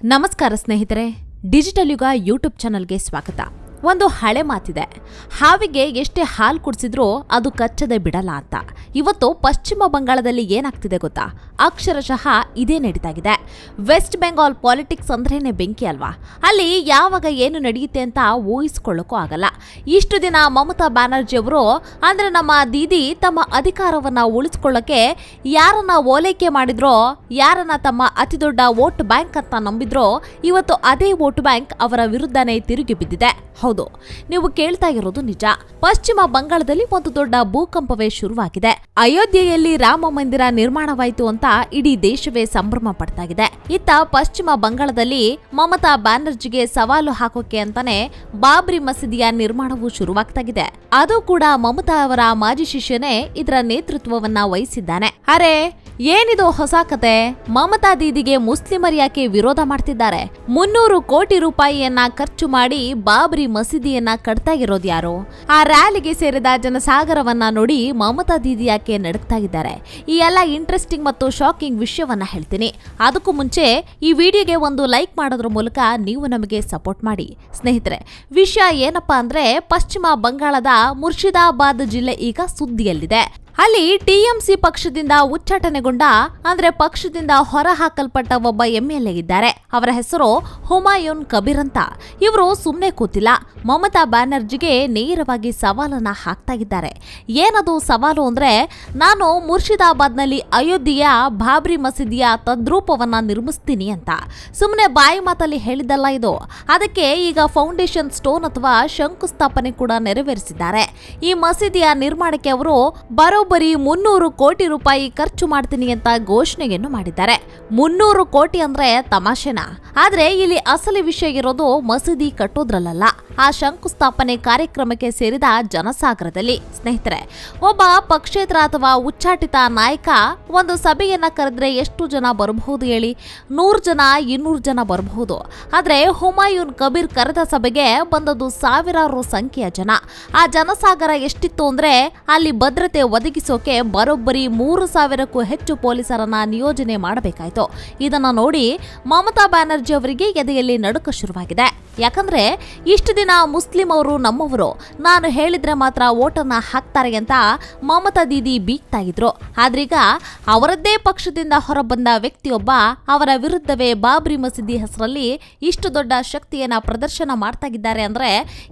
ನಮಸ್ಕಾರ ಸ್ನೇಹಿತರೆ ಡಿಜಿಟಲ್ ಯುಗ ಯೂಟ್ಯೂಬ್ ಚಾನಲ್ಗೆ ಸ್ವಾಗತ. ಒಂದು ಹಳೆ ಮಾತಿದೆ. ಹಾವಿಗೆ ಎಷ್ಟೇ ಹಾಲು ಕುಡಿಸಿದ್ರೂ ಅದು ಕಚ್ಚದೆ ಬಿಡಲ್ಲ ಅಂತ. ಇವತ್ತು ಪಶ್ಚಿಮ ಬಂಗಾಳದಲ್ಲಿ ಏನಾಗ್ತಿದೆ ಗೊತ್ತಾ? ಅಕ್ಷರಶಃ ಇದೇ ನಡೀತಾಗಿದೆ. ವೆಸ್ಟ್ ಬೆಂಗಾಲ್ ಪಾಲಿಟಿಕ್ಸ್ ಅಂದ್ರೇನೆ ಬೆಂಕಿ ಅಲ್ವಾ? ಅಲ್ಲಿ ಯಾವಾಗ ಏನು ನಡೆಯುತ್ತೆ ಅಂತ ಊಹಿಸ್ಕೊಳ್ಳೋಕ್ಕೂ ಆಗಲ್ಲ. ಇಷ್ಟು ದಿನ ಮಮತಾ ಬ್ಯಾನರ್ಜಿ ಅವರು ಅಂದ್ರೆ ನಮ್ಮ ದೀದಿ ತಮ್ಮ ಅಧಿಕಾರವನ್ನ ಉಳಿಸ್ಕೊಳ್ಳೋಕೆ ಯಾರನ್ನ ಓಲೈಕೆ ಮಾಡಿದ್ರೋ, ಯಾರನ್ನ ತಮ್ಮ ಅತಿದೊಡ್ಡ ವೋಟ್ ಬ್ಯಾಂಕ್ ಅಂತ ನಂಬಿದ್ರೋ, ಇವತ್ತು ಅದೇ ವೋಟ್ ಬ್ಯಾಂಕ್ ಅವರ ವಿರುದ್ಧನೇ ತಿರುಗಿ ಬಿದ್ದಿದೆ. ಹೌದು. ನೀವು ಕೇಳ್ತಾ ಇರೋದು ನಿಜ. ಪಶ್ಚಿಮ ಬಂಗಾಳದಲ್ಲಿ ಒಂದು ದೊಡ್ಡ ಭೂಕಂಪವೇ ಶುರುವಾಗಿದೆ. ಅಯೋಧ್ಯೆಯಲ್ಲಿ ರಾಮ ಮಂದಿರ ನಿರ್ಮಾಣವಾಯಿತು ಅಂತ ಇಡೀ ದೇಶವೇ ಸಂಭ್ರಮ ಪಡ್ತಾಗಿದೆ. ಇತ್ತ ಪಶ್ಚಿಮ ಬಂಗಾಳದಲ್ಲಿ ಮಮತಾ ಬ್ಯಾನರ್ಜಿಗೆ ಸವಾಲು ಹಾಕೋಕೆ ಅಂತಾನೆ ಬಾಬ್ರಿ ಮಸೀದಿಯ ನಿರ್ಮಾಣವು ಶುರುವಾಗ್ತಾಗಿದೆ. ಅದು ಕೂಡ ಮಮತಾ ಅವರ ಮಾಜಿ ಶಿಷ್ಯನೇ ಇದರ ನೇತೃತ್ವವನ್ನ ವಹಿಸಿದ್ದಾನೆ. ಅರೆ, ಏನಿದು ಹೊಸ ಕತೆ? ಮಮತಾ ದೀದಿಗೆ ಮುಸ್ಲಿಮರ್ ಯಾಕೆ ವಿರೋಧ ಮಾಡ್ತಿದ್ದಾರೆ. ಮುನ್ನೂರು ಕೋಟಿ ರೂಪಾಯಿಯನ್ನ ಖರ್ಚು ಮಾಡಿ ಬಾಬ್ರಿ ಮಸೀದಿಯನ್ನ ಕಟ್ತಾ ಯಾರು ಆ ರ್ಯಾಲಿಗೆ ಸೇರಿದ ಜನಸಾಗರವನ್ನ ನೋಡಿ ಮಮತಾ ದೀದಿ ಯಾಕೆ ನಡುಕ್ತಾ ಇದ್ದಾರೆ. ಈ ಎಲ್ಲ ಇಂಟ್ರೆಸ್ಟಿಂಗ್ ಮತ್ತು ಶಾಕಿಂಗ್ ವಿಷಯವನ್ನ ಹೇಳ್ತೀನಿ. ಅದಕ್ಕೂ ಮುಂಚೆ ಈ ವಿಡಿಯೋಗೆ ಒಂದು ಲೈಕ್ ಮಾಡೋದ್ರ ಮೂಲಕ ನೀವು ನಮಗೆ ಸಪೋರ್ಟ್ ಮಾಡಿ. ಸ್ನೇಹಿತರೆ, ವಿಷಯ ಏನಪ್ಪಾ ಅಂದ್ರೆ ಪಶ್ಚಿಮ ಬಂಗಾಳದ ಮುರ್ಷಿದಾಬಾದ್ ಜಿಲ್ಲೆ ಈಗ ಸುದ್ದಿಯಲ್ಲಿದೆ. ಅಲ್ಲಿ ಟಿಎಂಸಿ ಪಕ್ಷದಿಂದ ಉಚ್ಚಾಟನೆಗೊಂಡ, ಅಂದ್ರೆ ಪಕ್ಷದಿಂದ ಹೊರ ಹಾಕಲ್ಪಟ್ಟ ಒಬ್ಬ ಎಂಎಲ್ಎ ಇದ್ದಾರೆ. ಅವರ ಹೆಸರು ಹುಮಾಯೂನ್ ಕಬೀರ್ ಅಂತ. ಇವರು ಸುಮ್ಮನೆ ಕೂತಿಲ್ಲ. ಮಮತಾ ಬ್ಯಾನರ್ಜಿಗೆ ನೇರವಾಗಿ ಸವಾಲನ್ನ ಹಾಕ್ತಾ ಇದ್ದಾರೆ. ಏನದು ಸವಾಲು ಅಂದ್ರೆ, ನಾನು ಮುರ್ಷಿದಾಬಾದ್ನಲ್ಲಿ ಅಯೋಧ್ಯೆಯ ಬಾಬ್ರಿ ಮಸೀದಿಯ ತದ್ರೂಪವನ್ನ ನಿರ್ಮಿಸ್ತೀನಿ ಅಂತ. ಸುಮ್ಮನೆ ಬಾಯಿ ಮಾತಲ್ಲಿ ಹೇಳಿದಲ್ಲ ಇದು. ಅದಕ್ಕೆ ಈಗ ಫೌಂಡೇಶನ್ ಸ್ಟೋನ್ ಅಥವಾ ಶಂಕುಸ್ಥಾಪನೆ ಕೂಡ ನೆರವೇರಿಸಿದ್ದಾರೆ. ಈ ಮಸೀದಿಯ ನಿರ್ಮಾಣಕ್ಕೆ ಅವರು ಬರೋಬ್ಬರಿ ಮುನ್ನೂರು ಕೋಟಿ ರೂಪಾಯಿ ಖರ್ಚು ಮಾಡ್ತೀನಿ ಅಂತ ಘೋಷಣೆಯನ್ನು ಮಾಡಿದ್ದಾರೆ. ಮುನ್ನೂರು ಕೋಟಿ ಅಂದ್ರೆ ತಮಾಷೆನಾ? ಆದ್ರೆ ಇಲ್ಲಿ ಅಸಲಿ ವಿಷಯ ಇರೋದು ಮಸೀದಿ ಕಟ್ಟೋದ್ರಲ್ಲ ಆ ಶಂಕುಸ್ಥಾಪನೆ ಕಾರ್ಯಕ್ರಮಕ್ಕೆ ಸೇರಿದ ಜನಸಾಗರದಲ್ಲಿ. ಸ್ನೇಹಿತರೆ, ಒಬ್ಬ ಪಕ್ಷೇತರ ಅಥವಾ ಉಚ್ಚಾಟಿತ ನಾಯಕ ಒಂದು ಸಭೆಯನ್ನ ಕರೆದ್ರೆ ಎಷ್ಟು ಜನ ಬರಬಹುದು ಹೇಳಿ? ನೂರು ಜನ, ಇನ್ನೂರು ಜನ ಬರಬಹುದು. ಆದ್ರೆ ಹುಮಾಯೂನ್ ಕಬೀರ್ ಕರೆದ ಸಭೆಗೆ ಬಂದದ್ದು ಸಾವಿರಾರು ಸಂಖ್ಯೆಯ ಜನ. ಆ ಜನಸಾಗರ ಎಷ್ಟಿತ್ತು ಅಂದ್ರೆ ಅಲ್ಲಿ ಭದ್ರತೆ ಒದಗಿಸೋಕೆ ಬರೋಬ್ಬರಿ ಮೂರು ಸಾವಿರಕ್ಕೂ ಹೆಚ್ಚು ಪೊಲೀಸರನ್ನ ನಿಯೋಜನೆ ಮಾಡಬೇಕಾಯಿತು. ಇದನ್ನು ನೋಡಿ ಮಮತಾ ಬ್ಯಾನರ್ಜಿ ಅವರಿಗೆ ಎದೆಯಲ್ಲಿ ನಡುಕ ಶುರುವಾಗಿದೆ. ಯಾಕಂದ್ರೆ ಇಷ್ಟು ದಿನ ಮುಸ್ಲಿಂ ಅವರು ನಮ್ಮವರು, ನಾನು ಹೇಳಿದ್ರೆ ಮಾತ್ರ ಓಟನ್ನ ಹಾಕ್ತಾರೆ ಅಂತ ಮಮತಾ ದೀದಿ ಬೀಗ್ತಾ ಇದ್ರು. ಆದ್ರೀಗ ಅವರದ್ದೇ ಪಕ್ಷದಿಂದ ಹೊರಬಂದ ವ್ಯಕ್ತಿಯೊಬ್ಬ ಅವರ ವಿರುದ್ಧವೇ ಬಾಬ್ರಿ ಮಸೀದಿ ಹೆಸರಲ್ಲಿ ಇಷ್ಟು ದೊಡ್ಡ ಶಕ್ತಿಯನ್ನ ಪ್ರದರ್ಶನ ಮಾಡ್ತಾ ಇದ್ದಾರೆ ಅಂದ್ರೆ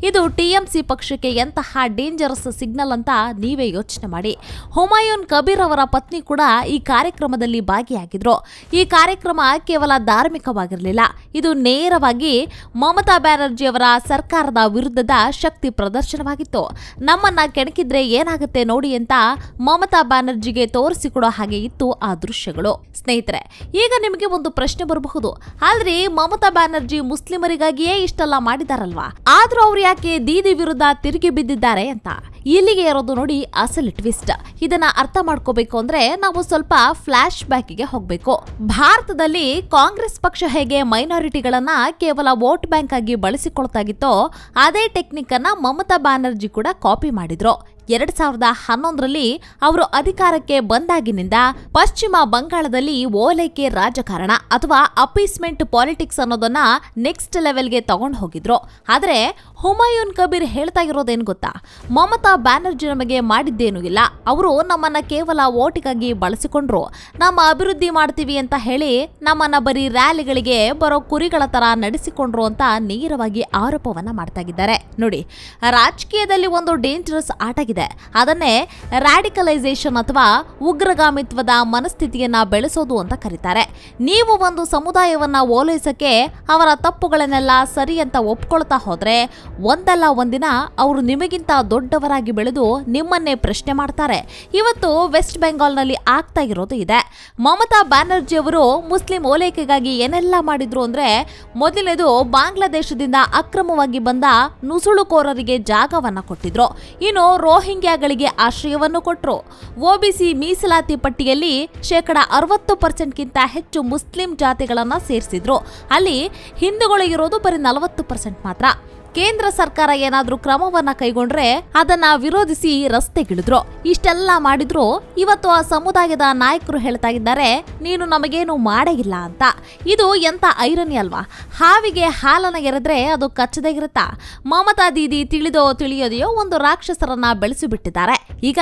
ಇದು ಟಿಎಂಸಿ ಪಕ್ಷಕ್ಕೆ ಎಂತಹ ಡೇಂಜರಸ್ ಸಿಗ್ನಲ್ ಅಂತ ನೀವೇ ಯೋಚನೆ ಮಾಡಿ. ಹುಮಾಯೂನ್ ಕಬೀರ್ ಅವರ ಪತ್ನಿ ಕೂಡ ಈ ಕಾರ್ಯಕ್ರಮದಲ್ಲಿ ಭಾಗಿಯಾಗಿದ್ರು. ಈ ಕಾರ್ಯಕ್ರಮ ಕೇವಲ ಧಾರ್ಮಿಕವಾಗಿರಲಿಲ್ಲ, ಇದು ನೇರವಾಗಿ ಮಮತಾ ಬ್ಯಾನರ್ಜಿ ಅವರ ಸರ್ಕಾರದ ವಿರುದ್ಧದ ಶಕ್ತಿ ಪ್ರದರ್ಶನವಾಗಿತ್ತು. ನಮ್ಮನ್ನ ಕೆಣಕಿದ್ರೆ ಏನಾಗುತ್ತೆ ನೋಡಿ ಅಂತ ಮಮತಾ ಬ್ಯಾನರ್ಜಿಗೆ ತೋರಿಸಿಕೊಡೋ ಹಾಗೆ ಇತ್ತು ಆ ದೃಶ್ಯಗಳು. ಸ್ನೇಹಿತರೆ, ಈಗ ನಿಮಗೆ ಒಂದು ಪ್ರಶ್ನೆ ಬರಬಹುದು. ಆದ್ರೆ ಮಮತಾ ಬ್ಯಾನರ್ಜಿ ಮುಸ್ಲಿಮರಿಗಾಗಿಯೇ ಇಷ್ಟೆಲ್ಲ ಮಾಡಿದಾರಲ್ವಾ? ಆದ್ರೂ ಅವ್ರು ಯಾಕೆ ದೀದಿ ವಿರುದ್ಧ ತಿರುಗಿ ಬಿದ್ದಿದ್ದಾರೆ ಅಂತ? ಇಲ್ಲಿಗೆ ಇರೋದು ನೋಡಿ ಅಸಲ್ ಟ್ವಿಸ್ಟ್ ಇದನ್ನ ಅರ್ಥ ಮಾಡ್ಕೋಬೇಕು ಅಂದ್ರೆ ನಾವು ಸ್ವಲ್ಪ ಫ್ಲಾಶ್ ಬ್ಯಾಕ್ಗೆ ಹೋಗ್ಬೇಕು. ಭಾರತದಲ್ಲಿ ಕಾಂಗ್ರೆಸ್ ಪಕ್ಷ ಹೇಗೆ ಮೈನಾರಿಟಿಗಳನ್ನ ಕೇವಲ ವೋಟ್ ಬ್ಯಾಂಕ್ ಆಗಿ ಬಳಸಿಕೊಳ್ತಾಗಿತ್ತೋ, ಅದೇ ಟೆಕ್ನಿಕ್ ಅನ್ನ ಮಮತಾ ಬ್ಯಾನರ್ಜಿ ಕೂಡ ಕಾಪಿ ಮಾಡಿದ್ರು. ಎರಡ್ ಸಾವಿರದ ಹನ್ನೊಂದರಲ್ಲಿ ಅವರು ಅಧಿಕಾರಕ್ಕೆ ಬಂದಾಗಿನಿಂದ ಪಶ್ಚಿಮ ಬಂಗಾಳದಲ್ಲಿ ಓಲೈಕೆ ರಾಜಕಾರಣ ಅಥವಾ ಅಪೀಸ್ಮೆಂಟ್ ಪಾಲಿಟಿಕ್ಸ್ ಅನ್ನೋದನ್ನ ನೆಕ್ಸ್ಟ್ ಲೆವೆಲ್ಗೆ ತಗೊಂಡು ಹೋಗಿದ್ರು. ಆದರೆ ಹುಮಾಯೂನ್ ಕಬೀರ್ ಹೇಳ್ತಾ ಇರೋದೇನು ಗೊತ್ತಾ? ಮಮತಾ ಬ್ಯಾನರ್ಜಿ ನಮಗೆ ಮಾಡಿದ್ದೇನೂ ಇಲ್ಲ. ಅವರು ನಮ್ಮನ್ನ ಕೇವಲ ಓಟಿಗಾಗಿ ಬಳಸಿಕೊಂಡ್ರು. ನಮ್ಮ ಅಭಿವೃದ್ಧಿ ಮಾಡ್ತೀವಿ ಅಂತ ಹೇಳಿ ನಮ್ಮನ್ನ ಬರೀ ರ್ಯಾಲಿಗಳಿಗೆ ಬರೋ ಕುರಿಗಳ ತರ ನಡೆಸಿಕೊಂಡ್ರು ಅಂತ ನೇರವಾಗಿ ಆರೋಪವನ್ನ ಮಾಡ್ತಾ ಇದ್ದಾರೆ. ನೋಡಿ, ರಾಜಕೀಯದಲ್ಲಿ ಒಂದು ಡೇಂಜರಸ್ ಆಟ ಇದೆ. ಅದನ್ನೇ ರ್ಯಾಡಿಕಲೈಸೇಷನ್ ಅಥವಾ ಉಗ್ರಗಾಮಿತ್ವದ ಮನಸ್ಥಿತಿಯನ್ನ ಬೆಳೆಸೋದು ಅಂತ ಕರೀತಾರೆ. ನೀವು ಒಂದು ಸಮುದಾಯವನ್ನ ಓಲೈಸಕ್ಕೆ ಅವರ ತಪ್ಪುಗಳನ್ನೆಲ್ಲ ಸರಿ ಅಂತ ಒಪ್ಕೊಳ್ತಾ ಹೋದ್ರೆ ಒಂದಲ್ಲ ಒಂದಿನ ಅವರು ನಿಮಗಿಂತ ದೊಡ್ಡವರಾಗಿ ಬೆಳೆದು ನಿಮ್ಮನ್ನೇ ಪ್ರಶ್ನೆ ಮಾಡ್ತಾರೆ. ಇವತ್ತು ವೆಸ್ಟ್ ಬೆಂಗಾಲ್ನಲ್ಲಿ ಆಗ್ತಾ ಇರೋದು ಇದೆ. ಮಮತಾ ಬ್ಯಾನರ್ಜಿ ಅವರು ಮುಸ್ಲಿಂ ಓಲೈಕೆಗಾಗಿ ಏನೆಲ್ಲ ಮಾಡಿದ್ರು ಅಂದ್ರೆ ಮೊದಲನೇದು ಬಾಂಗ್ಲಾದೇಶದಿಂದ ಅಕ್ರಮವಾಗಿ ಬಂದ ನುಸುಳುಕೋರರಿಗೆ ಜಾಗವನ್ನ ಕೊಟ್ಟಿದ್ರು. ಇನ್ನು ರೋಹಿಂಗ್ಯಾಗಳಿಗೆ ಆಶ್ರಯವನ್ನು ಕೊಟ್ಟರು ಒಬಿಸಿ ಮೀಸಲಾತಿ ಪಟ್ಟಿಯಲ್ಲಿ ಶೇಕಡ ಅರವತ್ತು ಪರ್ಸೆಂಟ್ಗಿಂತ ಹೆಚ್ಚು ಮುಸ್ಲಿಂ ಜಾತಿಗಳನ್ನು ಸೇರಿಸಿದ್ರು. ಅಲ್ಲಿ ಹಿಂದೂಗಳು ಇರೋದು ಬರೀ ನಲವತ್ತು ಪರ್ಸೆಂಟ್ ಮಾತ್ರ. ಕೇಂದ್ರ ಸರ್ಕಾರ ಏನಾದ್ರೂ ಕ್ರಮವನ್ನ ಕೈಗೊಂಡ್ರೆ ಅದನ್ನ ವಿರೋಧಿಸಿ ರಸ್ತೆಗಿಳಿದ್ರು. ಇಷ್ಟೆಲ್ಲ ಮಾಡಿದ್ರು, ಇವತ್ತು ಆ ಸಮುದಾಯದ ನಾಯಕರು ಹೇಳ್ತಾ ಇದ್ದಾರೆ, ನೀನು ನಮಗೇನು ಮಾಡೇ ಇಲ್ಲ ಅಂತ. ಇದು ಎಂತ ಐರನಿ ಅಲ್ವಾ? ಹಾವಿಗೆ ಹಾಲನ್ನ ಎರೆದ್ರೆ ಅದು ಕಚ್ಚದೇ ಇರುತ್ತಾ? ಮಮತಾ ದೀದಿ ತಿಳಿದೋ ತಿಳಿಯೋದೆಯೋ ಒಂದು ರಾಕ್ಷಸರನ್ನ ಬೆಳೆಸಿಬಿಟ್ಟಿದ್ದಾರೆ. ಈಗ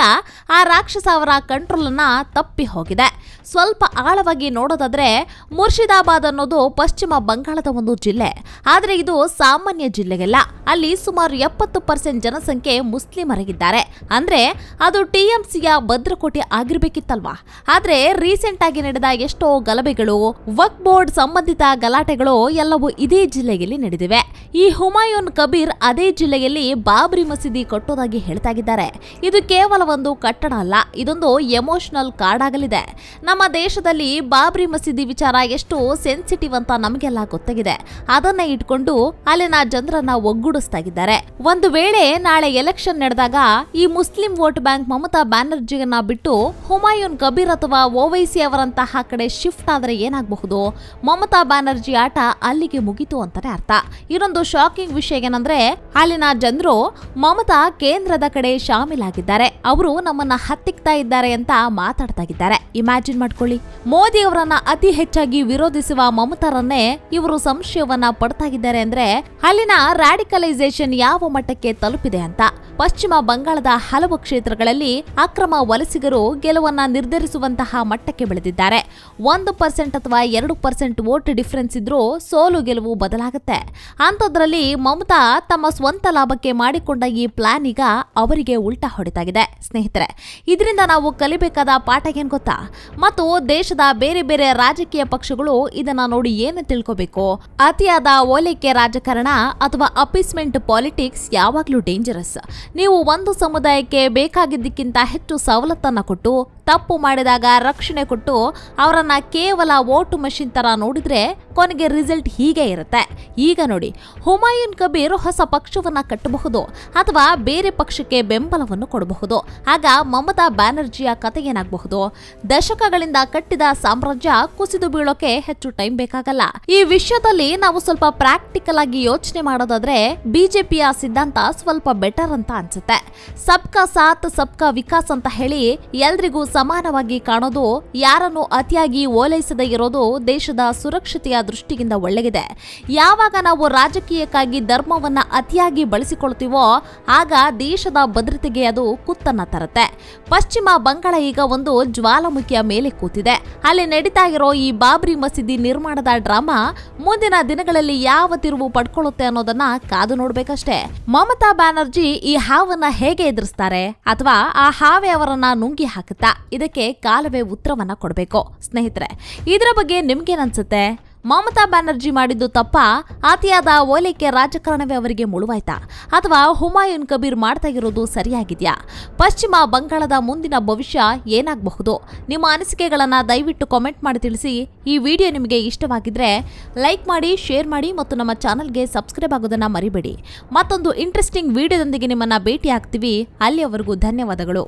ಆ ರಾಕ್ಷಸ ಅವರ ಕಂಟ್ರೋಲ್ ಅನ್ನ ತಪ್ಪಿ ಹೋಗಿದೆ. ಸ್ವಲ್ಪ ಆಳವಾಗಿ ನೋಡೋದಾದ್ರೆ ಮುರ್ಷಿದಾಬಾದ್ ಅನ್ನೋದು ಪಶ್ಚಿಮ ಬಂಗಾಳದ ಒಂದು ಜಿಲ್ಲೆ. ಆದ್ರೆ ಇದು ಸಾಮಾನ್ಯ ಜಿಲ್ಲೆಗಲ್ಲ. ಅಲ್ಲಿ ಸುಮಾರು ಎಪ್ಪತ್ತು ಪರ್ಸೆಂಟ್ ಜನಸಂಖ್ಯೆ ಮುಸ್ಲಿಮರಿಗಿದ್ದಾರೆ. ಅಂದ್ರೆ ಅದು ಟಿಎಂಸಿಯ ಭದ್ರಕೋಟೆ ಆಗಿರ್ಬೇಕಿತ್ತಲ್ವಾ? ಆದ್ರೆ ರೀಸೆಂಟ್ ಆಗಿ ನಡೆದ ಎಷ್ಟೋ ಗಲಭೆಗಳು ವಕ್ ಬೋರ್ಡ್ ಸಂಬಂಧಿತ ಗಲಾಟೆಗಳು ಎಲ್ಲವೂ ಇದೇ ಜಿಲ್ಲೆಯಲ್ಲಿ ನಡೆದಿವೆ. ಈ ಹುಮಾಯೂನ್ ಕಬೀರ್ ಅದೇ ಜಿಲ್ಲೆಯಲ್ಲಿ ಬಾಬ್ರಿ ಮಸೀದಿ ಕಟ್ಟೋದಾಗಿ ಹೇಳ್ತಾ ಇದ್ದಾರೆ. ಇದು ಕೇವಲ ಒಂದು ಕಟ್ಟಡ ಅಲ್ಲ, ಇದೊಂದು ಎಮೋಷನಲ್ ಕಾರ್ಡ್ ಆಗಲಿದೆ ನಮ್ಮ ದೇಶದಲ್ಲಿ ಬಾಬ್ರಿ ಮಸೀದಿ ವಿಚಾರ ಎಷ್ಟು ಸೆನ್ಸಿಟಿವ್ ಅಂತ ನಮಗೆಲ್ಲ ಗೊತ್ತಾಗಿದೆ. ಅದನ್ನ ಇಟ್ಕೊಂಡು ಅಲ್ಲಿನ ಜನರನ್ನ ಒಗ್ಗೂಡಿಸ್ತಾ ಇದ್ದಾರೆ ಒಂದು ವೇಳೆ ನಾಳೆ ಎಲೆಕ್ಷನ್ ನಡೆದಾಗ ಈ ಮುಸ್ಲಿಂ ವೋಟ್ ಬ್ಯಾಂಕ್ ಮಮತಾ ಬ್ಯಾನರ್ಜಿಯನ್ನ ಬಿಟ್ಟು ಹುಮಾಯೂನ್ ಕಬೀರ್ ಅಥವಾ ಓವೈಸಿ ಅವರಂತಹ ಕಡೆ ಶಿಫ್ಟ್ ಆದ್ರೆ ಏನಾಗಬಹುದು? ಮಮತಾ ಬ್ಯಾನರ್ಜಿ ಆಟ ಅಲ್ಲಿಗೆ ಮುಗಿತು ಅಂತಾನೆ ಅರ್ಥ. ಇನ್ನೊಂದು ಶಾಕಿಂಗ್ ವಿಷಯ ಏನಂದ್ರೆ, ಅಲ್ಲಿನ ಜನರು ಮಮತಾ ಕೇಂದ್ರದ ಕಡೆ ಶಾಮೀಲಾಗಿದ್ದಾರೆ. ಅವರು ನಮ್ಮನ್ನ ಹತ್ತಿಕ್ತಾ ಇದ್ದಾರೆ ಅಂತ ಮಾತಾಡ್ತಾ ಇದ್ದಾರೆ ಇಮ್ಯಾಜಿನ್ ಮಾಡ್ಕೊಳ್ಳಿ. ಮೋದಿ ಅವರನ್ನ ಅತಿ ಹೆಚ್ಚಾಗಿ ವಿರೋಧಿಸುವ ಮಮತಾರನ್ನೇ ಇವರು ಸಂಶಯವನ್ನ ಪಡ್ತಾ ಇದ್ದಾರೆ ಅಂದ್ರೆ, ಅಲ್ಲಿನ ರಾಡಿಕಲೈಸೇಷನ್ ಯಾವ ಮಟ್ಟಕ್ಕೆ ತಲುಪಿದೆ ಅಂತ. ಪಶ್ಚಿಮ ಬಂಗಾಳದ ಹಲವು ಕ್ಷೇತ್ರಗಳಲ್ಲಿ ಅಕ್ರಮ ವಲಸಿಗರು ಗೆಲುವನ್ನ ನಿರ್ಧರಿಸುವಂತಹ ಮಟ್ಟಕ್ಕೆ ಬೆಳೆದಿದ್ದಾರೆ. ಒಂದು ಪರ್ಸೆಂಟ್ ಅಥವಾ ಎರಡು ಪರ್ಸೆಂಟ್ ವೋಟ್ ಡಿಫರೆನ್ಸ್ ಇದ್ರೂ ಸೋಲು ಗೆಲುವು ಬದಲಾಗುತ್ತೆ. ಅಂಥದ್ರಲ್ಲಿ ಮಮತಾ ತಮ್ಮ ಸ್ವಂತ ಲಾಭಕ್ಕೆ ಮಾಡಿಕೊಂಡ ಈ ಪ್ಲಾನ್ ಈಗ ಅವರಿಗೆ ಉಲ್ಟಾ ಹೊಡೆತಾಗಿದೆ ಸ್ನೇಹಿತರೆ, ಇದರಿಂದ ನಾವು ಕಲಿಬೇಕಾದ ಪಾಠ ಏನ್ ಗೊತ್ತಾ? ಮತ್ತು ದೇಶದ ಬೇರೆ ಬೇರೆ ರಾಜಕೀಯ ಪಕ್ಷಗಳು ಇದನ್ನ ನೋಡಿ ಏನು ತಿಳ್ಕೋಬೇಕು? ಅತಿಯಾದ ಓಲೈಕೆ ರಾಜಕಾರಣ ಅಥವಾ ಅಪೀಸ್ಮೆಂಟ್ ಪಾಲಿಟಿಕ್ಸ್ ಯಾವಾಗಲೂ ಡೇಂಜರಸ್ ನೀವು ಒಂದು ಸಮುದಾಯಕ್ಕೆ ಬೇಕಾಗಿದ್ದಕ್ಕಿಂತ ಹೆಚ್ಚು ಸವಲತ್ತನ್ನು ಕೊಟ್ಟು ತಪ್ಪು ಮಾಡಿದಾಗ ರಕ್ಷಣೆ ಕೊಟ್ಟು ಅವರನ್ನ ಕೇವಲ ವೋಟು ಮಷಿನ್ ತರ ನೋಡಿದ್ರೆ ಕೊನೆಗೆ ರಿಸಲ್ಟ್ ಹೀಗೆ ಇರುತ್ತೆ. ಈಗ ನೋಡಿ, ಹುಮಾಯೂನ್ ಕಬೀರ್ ಹೊಸ ಪಕ್ಷವನ್ನ ಕಟ್ಟಬಹುದು ಅಥವಾ ಬೇರೆ ಪಕ್ಷಕ್ಕೆ ಬೆಂಬಲವನ್ನು ಕೊಡಬಹುದು. ಆಗ ಮಮತಾ ಬ್ಯಾನರ್ಜಿಯ ಕತೆ ಏನಾಗಬಹುದು? ದಶಕಗಳಿಂದ ಕಟ್ಟಿದ ಸಾಮ್ರಾಜ್ಯ ಕುಸಿದು ಬೀಳೋಕೆ ಹೆಚ್ಚು ಟೈಮ್ ಬೇಕಾಗಲ್ಲ. ಈ ವಿಷಯದಲ್ಲಿ ನಾವು ಸ್ವಲ್ಪ ಪ್ರಾಕ್ಟಿಕಲ್ ಆಗಿ ಯೋಚನೆ ಮಾಡೋದಾದ್ರೆ ಬಿಜೆಪಿಯ ಸಿದ್ಧಾಂತ ಸ್ವಲ್ಪ ಬೆಟರ್ ಅಂತ ಅನ್ಸುತ್ತೆ. ಸಬ್ಕಾ ಸಾಥ್, ಸಬ್ಕಾ ವಿಕಾಸ್ ಅಂತ ಹೇಳಿ ಎಲ್ರಿಗೂ ಸಮಾನವಾಗಿ ಕಾಣೋದು, ಯಾರನ್ನು ಅತಿಯಾಗಿ ಓಲೈಸದೇ ಇರೋದು ದೇಶದ ಸುರಕ್ಷತೆಯ ದೃಷ್ಟಿಯಿಂದ ಒಳ್ಳೆಯದೆ. ಯಾವಾಗ ನಾವು ರಾಜಕೀಯಕ್ಕಾಗಿ ಧರ್ಮವನ್ನ ಅತಿಯಾಗಿ ಬಳಸಿಕೊಳ್ತೀವೋ, ಆಗ ದೇಶದ ಭದ್ರತೆಗೆ ಅದು ಕುತ್ತನ್ನ ತರುತ್ತೆ. ಪಶ್ಚಿಮ ಬಂಗಾಳ ಈಗ ಒಂದು ಜ್ವಾಲಾಮುಖಿಯ ಮೇಲೆ ಕೂತಿದೆ. ಅಲ್ಲಿ ನಡೀತಾ ಇರೋ ಈ ಬಾಬ್ರಿ ಮಸೀದಿ ನಿರ್ಮಾಣದ ಡ್ರಾಮಾ ಮುಂದಿನ ದಿನಗಳಲ್ಲಿ ಯಾವ ತಿರುವು ಪಡ್ಕೊಳ್ಳುತ್ತೆ ಅನ್ನೋದನ್ನ ಕಾದು ನೋಡ್ಬೇಕಷ್ಟೇ. ಮಮತಾ ಬ್ಯಾನರ್ಜಿ ಈ ಹಾವನ್ನ ಹೇಗೆ ಎದುರಿಸ್ತಾರೆ? ಅಥವಾ ಆ ಹಾವೆ ಅವರನ್ನ ನುಂಗಿ ಹಾಕುತ್ತಾ? ಇದಕ್ಕೆ ಕಾಲವೇ ಉತ್ತರವನ್ನ ಕೊಡಬೇಕು. ಸ್ನೇಹಿತರೆ, ಇದರ ಬಗ್ಗೆ ನಿಮ್ಗೇನನ್ಸುತ್ತೆ? ಮಮತಾ ಬ್ಯಾನರ್ಜಿ ಮಾಡಿದ್ದು ತಪ್ಪ? ಅತಿಯಾದ ಓಲೈಕೆ ರಾಜಕಾರಣವೇ ಅವರಿಗೆ ಮುಳುವಾಯ್ತಾ? ಅಥವಾ ಹುಮಾಯೂನ್ ಕಬೀರ್ ಮಾಡ್ತಾ ಇರೋದು ಸರಿಯಾಗಿದ್ಯಾ? ಪಶ್ಚಿಮ ಬಂಗಾಳದ ಮುಂದಿನ ಭವಿಷ್ಯ ಏನಾಗಬಹುದು? ನಿಮ್ಮ ಅನಿಸಿಕೆಗಳನ್ನು ದಯವಿಟ್ಟು ಕಾಮೆಂಟ್ ಮಾಡಿ ತಿಳಿಸಿ. ಈ ವಿಡಿಯೋ ನಿಮಗೆ ಇಷ್ಟವಾಗಿದ್ರೆ ಲೈಕ್ ಮಾಡಿ ಶೇರ್ ಮಾಡಿ ಮತ್ತು ನಮ್ಮ ಚಾನಲ್ಗೆ ಸಬ್ಸ್ಕ್ರೈಬ್ ಆಗೋದನ್ನು ಮರಿಬೇಡಿ. ಮತ್ತೊಂದು ಇಂಟ್ರೆಸ್ಟಿಂಗ್ ವಿಡಿಯೋದೊಂದಿಗೆ ನಿಮ್ಮನ್ನು ಭೇಟಿ ಆಗ್ತೀವಿ ಅಲ್ಲಿಯವರೆಗೂ ಧನ್ಯವಾದಗಳು.